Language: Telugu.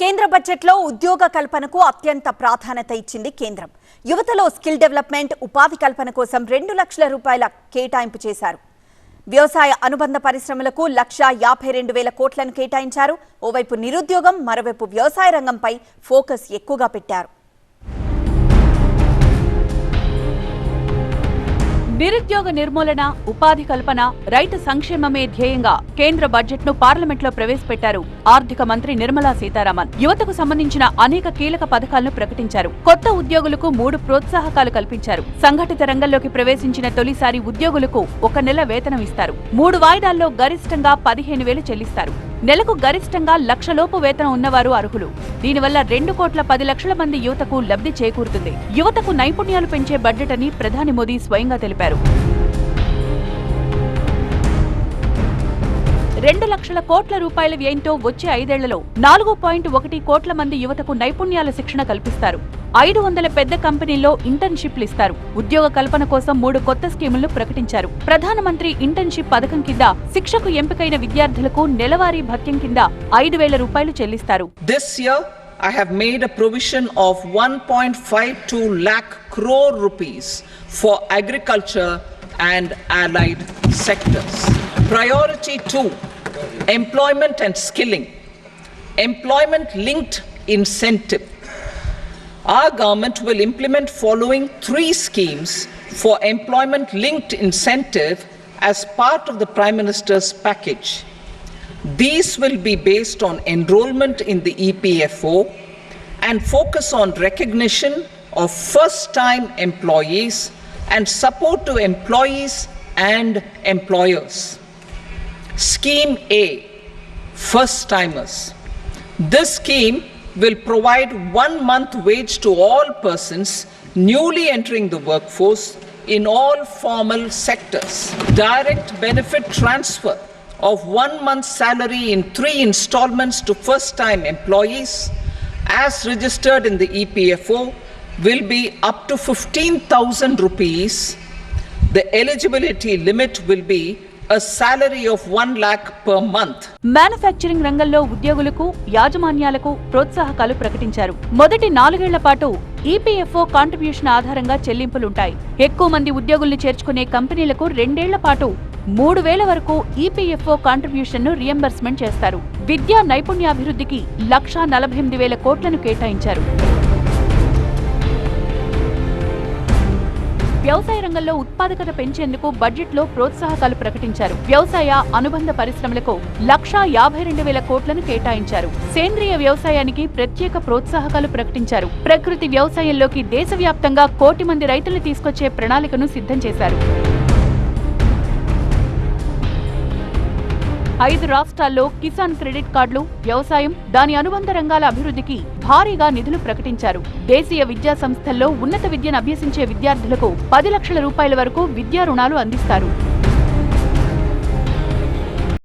కేంద్ర బడ్జెట్లో ఉద్యోగ కల్పనకు అత్యంత ప్రాధాన్యత ఇచ్చింది కేంద్రం. యువతలో స్కిల్ డెవలప్మెంట్ ఉపాధి కల్పన కోసం రెండు లక్షల రూపాయల కేటాయింపు చేశారు. వ్యవసాయ అనుబంధ పరిశ్రమలకు లక్ష యాభై రెండు వేల కోట్లను కేటాయించారు. ఓవైపు నిరుద్యోగం మరోవైపు వ్యవసాయ రంగంపై ఫోకస్ ఎక్కువగా పెట్టారు. నిరుద్యోగ నిర్మూలన ఉపాధి కల్పన రైతు సంక్షేమమే ధ్యేయంగా కేంద్ర బడ్జెట్ను పార్లమెంట్లో ప్రవేశపెట్టారు ఆర్థిక మంత్రి నిర్మలా సీతారామన్. యువతకు సంబంధించిన అనేక కీలక పథకాలను ప్రకటించారు. కొత్త ఉద్యోగులకు మూడు ప్రోత్సాహకాలు కల్పించారు. సంఘటిత రంగంలోకి ప్రవేశించిన తొలిసారి ఉద్యోగులకు ఒక నెల వేతనం ఇస్తారు. మూడు వాయిదాల్లో గరిష్టంగా పదిహేను వేలు చెల్లిస్తారు. నెలకు గరిష్టంగా లక్షలోపు వేతనం ఉన్నవారు అర్హులు. దీనివల్ల రెండు కోట్ల పది లక్షల మంది యువతకు లబ్ధి చేకూరుతుంది. యువతకు నైపుణ్యాలు పెంచే బడ్జెట్ అని ప్రధాని మోదీ స్వయంగా తెలిపారు. రెండు లక్షల కోట్ల రూపాయల వ్యయంతో వచ్చే ఐదేళ్ళలో నాలుగు పాయింట్ ఒకటి కోట్ల మంది యువతకు నైపుణ్యాల శిక్షణ కల్పిస్తారు. ఐదు వందల పెద్ద కంపెనీల్లో ఇంటర్న్షిప్లు ఇస్తారు. ఉద్యోగ కల్పన కోసం మూడు కొత్త స్కీములను ప్రకటించారు. ప్రధానమంత్రి ఇంటర్న్షిప్ పథకం కింద శిక్షకు ఎంపికైన విద్యార్థులకు నెలవారీ భత్యం కింద ఐదు వేల రూపాయలు చెల్లిస్తారు. This year, I have made a provision of 1.52 lakh crore rupees for agriculture and allied sectors. Priority two, employment and skilling. Employment linked incentive. Our government will implement following three schemes for employment linked incentive as part of the Prime Minister's package. These will be based on enrollment in the EPFO and focus on recognition of first time employees and support to employees and employers. Scheme A First timers. This scheme will provide one month wage to all persons newly entering the workforce in all formal sectors. Direct benefit transfer of one month's salary in three installments to first time employees as registered in the EPFO will be up to 15,000 rupees. The eligibility limit will be a salary of 1 lakh per month. Manufacturing రంగంలో ఉద్యోగులకు యాజమాన్యాలకు ప్రోత్సాహకాలు ప్రకటించారు. మొదటి నాలుగేళ్ళ పాటు ఈపీఎఫ్ఓ కాంట్రిబ్యూషన్ ఆధారంగా చెల్లింపులుంటాయి. ఎక్కువ మంది ఉద్యోగుల్ని చేర్చుకునే కంపెనీలకు రెండేళ్ళ పాటు మూడు వేల వరకు ఈపీఎఫ్ఓ కాంట్రిబ్యూషన్ను రియంబర్స్మెంట్ చేస్తారు. విద్యా నైపుణ్యాభివృద్ధికి లక్షా నలభై ఎనిమిది వేల కోట్లను కేటాయించారు. వ్యవసాయ రంగంలో ఉత్పాదకత పెంచేందుకు బడ్జెట్లో ప్రోత్సాహకాలు ప్రకటించారు. వ్యవసాయ అనుబంధ పరిశ్రమలకు లక్షా యాభై రెండు వేల కోట్లను కేటాయించారు. సేంద్రియ వ్యవసాయానికి ప్రత్యేక ప్రోత్సాహకాలు ప్రకటించారు. ప్రకృతి వ్యవసాయంలోకి దేశవ్యాప్తంగా కోటి మంది రైతులు తీసుకొచ్చే ప్రణాళికను సిద్ధం చేశారు. ఐదు రాష్ట్రాల్లో కిసాన్ క్రెడిట్ కార్డులు వ్యవసాయం దాని అనుబంధ రంగాల అభివృద్ధికి భారీగా నిధులు ప్రకటించారు. దేశీయ విద్యా సంస్థల్లో ఉన్నత విద్యను అభ్యసించే విద్యార్థులకు పది లక్షల రూపాయల వరకు విద్యా రుణాలు అందిస్తారు.